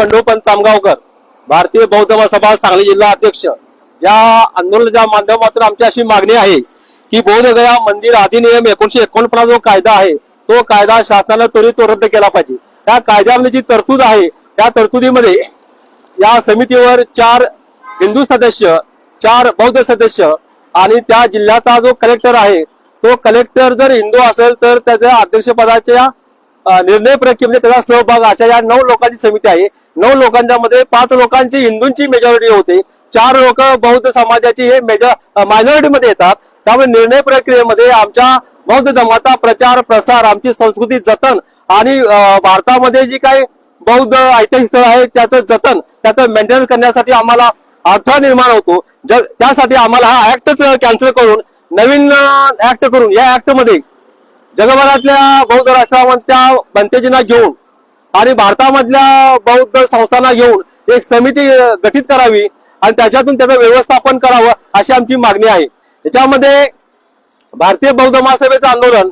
बंडोपंत तामगावकर भारतीय बौद्ध सभा सांगली जिल्हा अध्यक्ष. या आंदोलनाच्या माध्यमातून आमची अशी मागणी आहे की बौद्धगया मंदिर अधिनियम एकोणीशे एकोणपन्नास जो कायदा आहे तो कायदा शासनानं त्वरित रद्द केला पाहिजे. त्या कायद्यामध्ये जी तरतूद आहे त्या तरतुदीमध्ये या समितीवर चार हिंदू सदस्य चार बौद्ध सदस्य आणि त्या जिल्ह्याचा जो कलेक्टर आहे तो कलेक्टर जर हिंदू असेल तर त्याच्या अध्यक्षपदाच्या निर्णय प्रक्रियेमध्ये म्हणजे त्याचा सहभाग अशा या नऊ लोकांची समिती आहे. नऊ लोकांच्या मध्ये पाच लोकांची हिंदूंची मेजॉरिटी होते. चार लोक बौद्ध समाजाची हे मेजॉ मायनॉरिटी मध्ये येतात. त्यामुळे निर्णय प्रक्रियेमध्ये आमच्या बौद्ध धर्माचा प्रचार प्रसार आमची संस्कृती जतन आणि भारतामध्ये जी काही बौद्ध ऐतिहासिक स्थळ आहे त्याचं जतन त्याचं मेंटेनन्स करण्यासाठी आम्हाला अडथळा निर्माण होतो. ज- त्यासाठी आम्हाला हा ऍक्टच कॅन्सल करून नवीन ऍक्ट करून या ऍक्टमध्ये जगभरातल्या बौद्ध राष्ट्रांच्या बनतेजींना घेऊन आणि भारतामधल्या बौद्ध संस्थांना घेऊन एक समिती गठीत करावी आणि त्याच्यातून त्याचं व्यवस्थापन करावं अशी आमची मागणी आहे. याच्यामध्ये भारतीय बौद्ध महासभेचं आंदोलन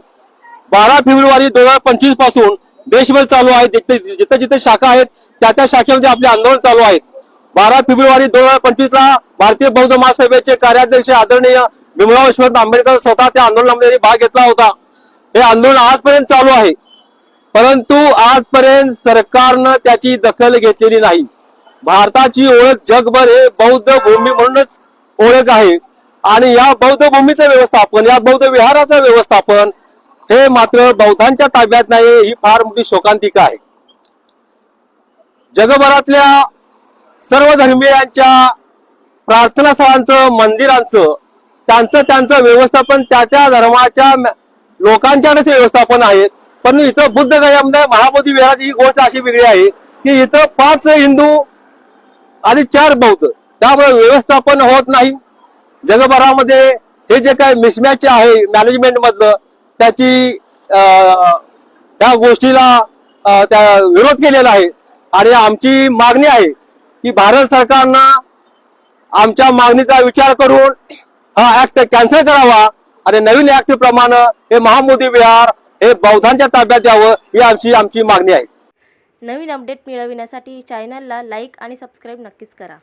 बारा फेब्रुवारी दोन हजार पंचवीसपासून देशभर चालू आहे. जिथे जिथे जिथे शाखा आहेत त्या त्या शाखेमध्ये आपले आंदोलन चालू आहेत. बारा फेब्रुवारी दोन हजार पंचवीस ला भारतीय बौद्ध महासभेचे कार्याध्यक्ष आदरणीय भीमराव विश्वनाथ आंबेडकर स्वतः त्या आंदोलनामध्ये भाग घेतला होता. हे आंदोलन आजपर्यंत चालू आहे. परंतु आजपर्यंत सरकारनं त्याची दखल घेतलेली नाही. भारताची ओळख जगभर हे बौद्ध भूमी म्हणूनच ओळख आहे. आणि या बौद्ध भूमीचं व्यवस्थापन या बौद्ध विहाराचं व्यवस्थापन हे मात्र बौद्धांच्या ताब्यात नाही ही फार मोठी शोकांतिका आहे. जगभरातल्या सर्व धर्मीयांच्या प्रार्थना स्थळांचं मंदिरांचं त्यांचं त्यांचं व्यवस्थापन त्या त्या धर्माच्या लोकांच्याकडेच व्यवस्थापन आहे. पण इथं बुद्ध गयामध्ये महाबोधी विहाराची ही गोष्ट अशी वेगळी आहे की इथं पाच हिंदू आणि चार बौद्ध. त्यामुळे व्यवस्थापन होत नाही. जगभरामध्ये हे जे काय मिसमॅच आहे मॅनेजमेंट मधलं त्याची त्या गोष्टीला त्या विरोध केलेला आहे. आणि आमची मागणी आहे की भारत सरकारनं आमच्या मागणीचा विचार करून हा ऍक्ट कॅन्सल करावा. आणि नवीन ऍक्ट प्रमाणे हे महामोदी विहार हे बौद्धांच्या ताब्यात द्यावं ही आमची आमची मागणी आहे. नवीन अपडेट मिळविण्यासाठी चॅनलला लाईक आणि सबस्क्राईब नक्कीच करा.